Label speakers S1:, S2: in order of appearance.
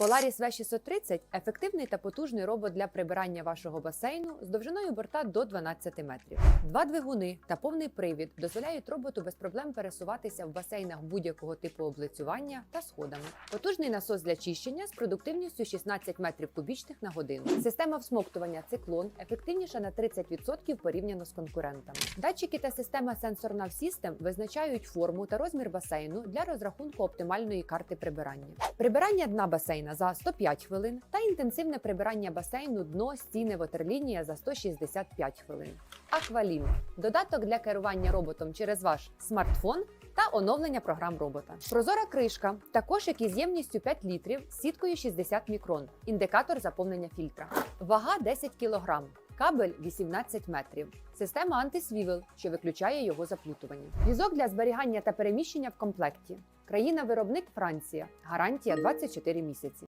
S1: Polaris V630 – ефективний та потужний робот для прибирання вашого басейну з довжиною борта до 12 метрів. Два двигуни та повний привід дозволяють роботу без проблем пересуватися в басейнах будь-якого типу облицювання та сходами. Потужний насос для чищення з продуктивністю 16 метрів кубічних на годину. Система всмоктування циклон ефективніша на 30% порівняно з конкурентами. Датчики та система Sensor Nav System визначають форму та розмір басейну для розрахунку оптимальної карти прибирання. Прибирання дна басейна за 105 хвилин та інтенсивне прибирання басейну дно стіни ватерлінія за 165 хвилин. Аквалін додаток для керування роботом через ваш смартфон та оновлення програм робота. Прозора кришка та кошик із ємністю 5 літрів сіткою 60 мікрон, індикатор заповнення фільтра. Вага 10 кг. Кабель 18 метрів. Система антисвівел, що виключає його заплутування. Візок для зберігання та переміщення в комплекті. Країна-виробник Франція. Гарантія 24 місяці.